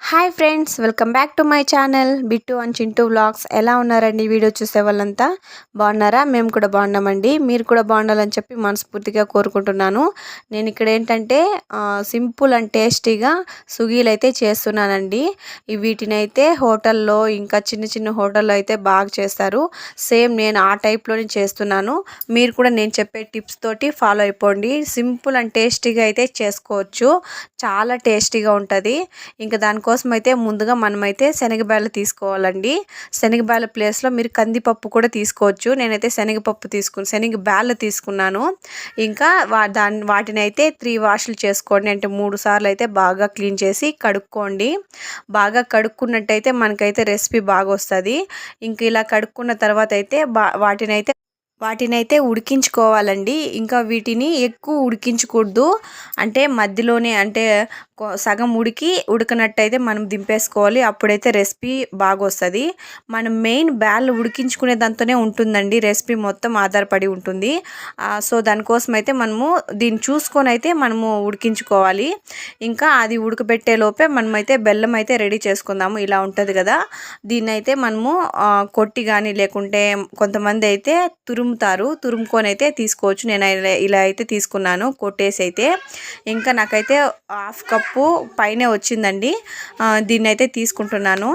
Hi friends welcome back to my channel Bittu and Chintu vlogs ఎలా ఉన్నారండి video చూసే వాళ్ళంతా? బాగున్నారా? మేము కూడా బాగున్నామండి. మీరు కూడా బాగుండాలని చెప్పి మనస్ఫూర్తిగా కోరుకుంటున్నాను. నేను ఇక్కడ ఏంటంటే సింపుల్ అండ్ టేస్టీగా సుగీలు అయితే చేస్తున్నానండి వీటినైతే వీటిని అయితే హోటల్లో ఇంకా చిన్న చిన్న హోటల్లో అయితే బాగా చేస్తారు. సేమ్ నేను ఆ టైప్లోనే చేస్తున్నాను. మీరు కూడా నేను చెప్పే టిప్స్ తోటి ఫాలో అయిపోండి. సింపుల్ అండ్ టేస్టీగా అయితే చేసుకోవచ్చు. చాలా టేస్టీగా ఉంటుంది. ఇంకా దానికోసం దానికోసం అయితే ముందుగా మనమైతే శనగబాయలు తీసుకోవాలండి. శనగబాయల ప్లేస్లో మీరు కందిపప్పు కూడా తీసుకోవచ్చు. నేనైతే శనగపప్పు తీసుకుని శనగ తీసుకున్నాను. ఇంకా వా దాన్ని వాటిని అయితే త్రీ వాష్లు చేసుకోండి. అంటే మూడు సార్లు అయితే బాగా క్లీన్ చేసి కడుక్కోండి. బాగా కడుక్కున్నట్టయితే మనకైతే రెసిపీ బాగా వస్తుంది ఇంక ఇలా కడుక్కున్న తర్వాత అయితే బా వాటినైతే వాటినైతే ఉడికించుకోవాలండి. ఇంకా వీటిని ఎక్కువ ఉడికించకూడదు. అంటే మధ్యలోనే అంటే సగం ఉడికి ఉడకనట్టయితే మనం దింపేసుకోవాలి. అప్పుడైతే రెసిపీ బాగా వస్తుంది మనం మెయిన్ బ్యాల్ ఉడికించుకునే దాంతోనే ఉంటుందండి రెసిపీ మొత్తం ఆధారపడి ఉంటుంది. సో దానికోసం అయితే మనము దీన్ని చూసుకొని అయితే మనము ఉడికించుకోవాలి. ఇంకా అది ఉడకబెట్టే లోపే మనమైతే బెల్లం అయితే రెడీ చేసుకుందాము. ఇలా ఉంటుంది కదా. దీన్ని అయితే మనము కొట్టి కానీ లేకుంటే కొంతమంది అయితే తురుము తురుముతారు. తురుముకొని అయితే తీసుకోవచ్చు. నేను ఇలా అయితే తీసుకున్నాను. కొట్టేసి అయితే ఇంకా నాకైతే హాఫ్ కప్పు పైనే వచ్చిందండి. దీన్ని అయితే తీసుకుంటున్నాను.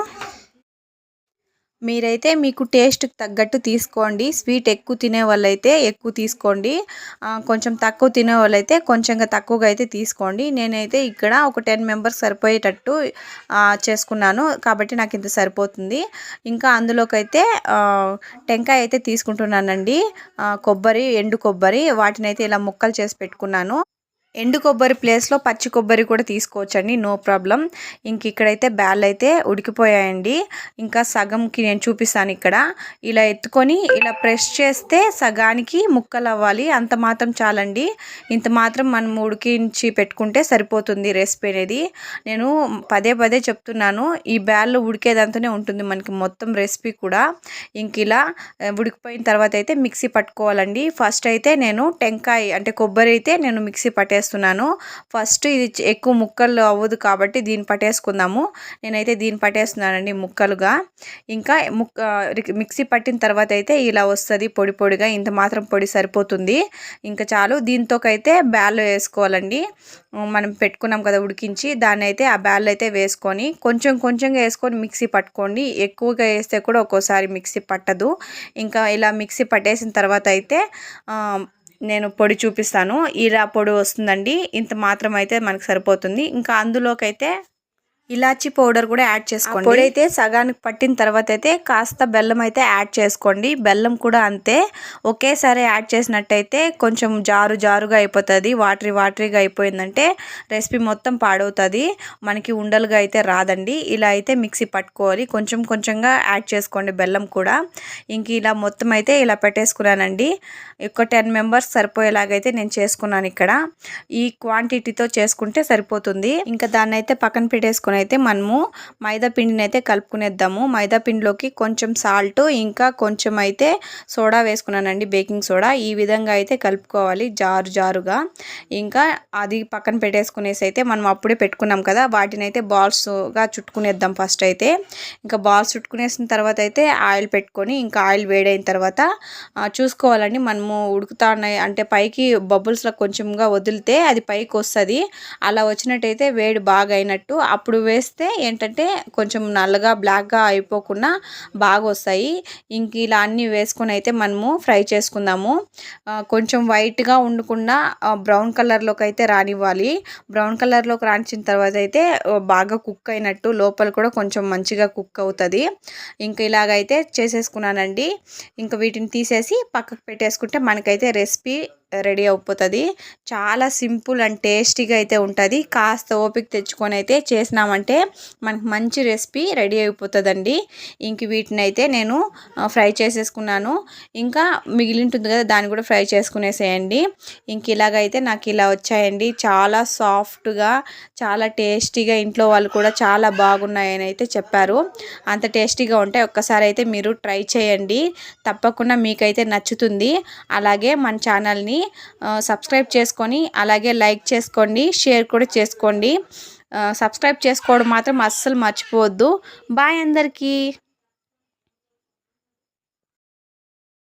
మీరైతే మీకు టేస్ట్కి తగ్గట్టు తీసుకోండి. స్వీట్ ఎక్కువ తినే వాళ్ళైతే ఎక్కువ తీసుకోండి. కొంచెం తక్కువ తినే వాళ్ళైతే కొంచెంగా తక్కువగా అయితే తీసుకోండి. నేనైతే ఇక్కడ ఒక టెన్ మెంబర్స్ సరిపోయేటట్టు చేసుకున్నాను. కాబట్టి నాకు ఇంత సరిపోతుంది. ఇంకా అందులోకైతే టెంకాయ అయితే తీసుకుంటున్నానండి. కొబ్బరి ఎండు కొబ్బరి వాటిని అయితే ఇలా ముక్కలు చేసి పెట్టుకున్నాను. ఎండు కొబ్బరి ప్లేస్లో పచ్చి కొబ్బరి కూడా తీసుకోవచ్చండి. నో ప్రాబ్లం ఇంక ఇక్కడైతే బ్యాల్ అయితే ఉడికిపోయాయండి. ఇంకా సగంకి నేను చూపిస్తాను ఇక్కడ. ఇలా ఎత్తుకొని ఇలా ప్రెస్ చేస్తే సగానికి ముక్కలు అవ్వాలి. అంత మాత్రం చాలండి. ఇంత మాత్రం మనం ఉడికించి పెట్టుకుంటే సరిపోతుంది రెసిపీ అనేది. నేను పదే పదే చెప్తున్నాను. ఈ బ్యాల్లో ఉడికేదంతనే ఉంటుంది మనకి మొత్తం రెసిపీ కూడా. ఇంక ఇలా ఉడికిపోయిన తర్వాత అయితే మిక్సీ పట్టుకోవాలండి. ఫస్ట్ అయితే నేను టెంకాయ అంటే కొబ్బరి అయితే నేను మిక్సీ పట్టేస్తాను. పట్టేస్తున్నాను ఫస్ట్ ఇది ఎక్కువ ముక్కలు అవ్వదు కాబట్టి దీన్ని పట్టేసుకుందాము. నేనైతే దీన్ని పట్టేస్తున్నానండి ముక్కలుగా. ఇంకా ముక్క మిక్సీ పట్టిన తర్వాత అయితే ఇలా వస్తుంది పొడి పొడిగా. ఇంత మాత్రం పొడి సరిపోతుంది. ఇంకా చాలు దీంతోకైతే బ్యాల్ వేసుకోవాలండి. మనం పెట్టుకున్నాం కదా ఉడికించి దాన్ని అయితే ఆ బ్యాల్ అయితే వేసుకొని కొంచెం కొంచెంగా వేసుకొని మిక్సీ పట్టుకోండి. ఎక్కువగా వేస్తే కూడా ఒక్కోసారి మిక్సీ పట్టదు. ఇంకా ఇలా మిక్సీ పట్టేసిన తర్వాత అయితే నేను పొడి చూపిస్తాను. ఇలా పొడి వస్తుందండి. ఇంత మాత్రం అయితే మనకు సరిపోతుంది. ఇంకా అందులోకైతే ఇలాచీ పౌడర్ కూడా యాడ్ చేసుకోండి. పొడి అయితే సగానికి పట్టిన తర్వాత అయితే కాస్త బెల్లం అయితే యాడ్ చేసుకోండి. బెల్లం కూడా అంతే. ఒకేసారి యాడ్ చేసినట్టయితే కొంచెం జారు జారుగా అయిపోతుంది. వాటరీ వాటరీగా అయిపోయిందంటే రెసిపీ మొత్తం పాడవుతుంది. మనకి ఉండలుగా అయితే రాదండి. ఇలా అయితే మిక్సీ పట్టుకోవాలి. కొంచెం కొంచెంగా యాడ్ చేసుకోండి బెల్లం కూడా. ఇంక ఇలా మొత్తం అయితే ఇలా పెట్టేసుకున్నానండి. ఒక టెన్ మెంబర్స్ సరిపోయేలాగైతే నేను చేసుకున్నాను ఇక్కడ. ఈ క్వాంటిటీతో చేసుకుంటే సరిపోతుంది. ఇంకా దాన్ని అయితే పక్కన పెట్టేసుకుని అయితే మనము మైదా పిండిని అయితే కలుపుకునేద్దాము. మైదా పిండిలోకి కొంచెం సాల్ట్ ఇంకా కొంచెం అయితే సోడా వేసుకున్నానండి బేకింగ్ సోడా. ఈ విధంగా అయితే కలుపుకోవాలి జారు జారుగా. ఇంకా అది పక్కన పెట్టేసుకునేసి అయితే మనం అప్పుడే పెట్టుకున్నాం కదా వాటిని అయితే బాల్స్గా చుట్టుకునేద్దాం ఫస్ట్ అయితే. ఇంకా బాల్స్ చుట్టుకునేసిన తర్వాత అయితే ఆయిల్ పెట్టుకొని ఇంకా ఆయిల్ వేడైన తర్వాత చూసుకోవాలండి. మనము ఉడుకుతా ఉన్నాయి అంటే పైకి బబుల్స్లో కొంచెంగా వదిలితే అది పైకి వస్తుంది అలా వచ్చినట్టయితే వేడి బాగా అయినట్టు అప్పుడు వేస్తే ఏంటంటే కొంచెం నల్లగా బ్లాక్గా అయిపోకుండా బాగా వస్తాయి ఇంక ఇలా అన్నీ వేసుకొని అయితే మనము ఫ్రై చేసుకుందాము. కొంచెం వైట్గా ఉండకుండా బ్రౌన్ కలర్లోకి అయితే రానివ్వాలి. బ్రౌన్ కలర్లోకి రానిచ్చిన తర్వాత అయితే బాగా కుక్ అయినట్టు లోపల కూడా కొంచెం మంచిగా కుక్ అవుతుంది. ఇంకా ఇలాగైతే చేసేసుకున్నానండి. ఇంకా వీటిని తీసేసి పక్కకు పెట్టేసుకుంటే మనకైతే రెసిపీ రెడీ అయిపోతుంది. చాలా సింపుల్ అండ్ టేస్టీగా అయితే ఉంటుంది. కాస్త ఓపిక తెచ్చుకొని అయితే చేసినామంటే మనకు మంచి రెసిపీ రెడీ అయిపోతుందండి. ఇంక వీటిని అయితే నేను ఫ్రై చేసేసుకున్నాను. ఇంకా మిగిలింటుంది కదా దాన్ని కూడా ఫ్రై చేసుకునేసేయండి. ఇంక ఇలాగైతే నాకు ఇలా వచ్చాయండి. చాలా సాఫ్ట్గా చాలా టేస్టీగా ఇంట్లో వాళ్ళు కూడా చాలా బాగున్నాయని అయితే చెప్పారు. అంత టేస్టీగా ఉంటే ఒక్కసారి అయితే మీరు ట్రై చేయండి. తప్పకుండా మీకైతే నచ్చుతుంది. అలాగే మన ఛానల్ని ఛానల్ని సబ్స్క్రైబ్ చేసుకొని అలాగే లైక్ చేసుకోండి షేర్ కూడా చేసుకోండి. సబ్స్క్రైబ్ చేసుకోవడం మాత్రం అస్సలు మర్చిపోవద్దు. బాయ్ అందరికీ.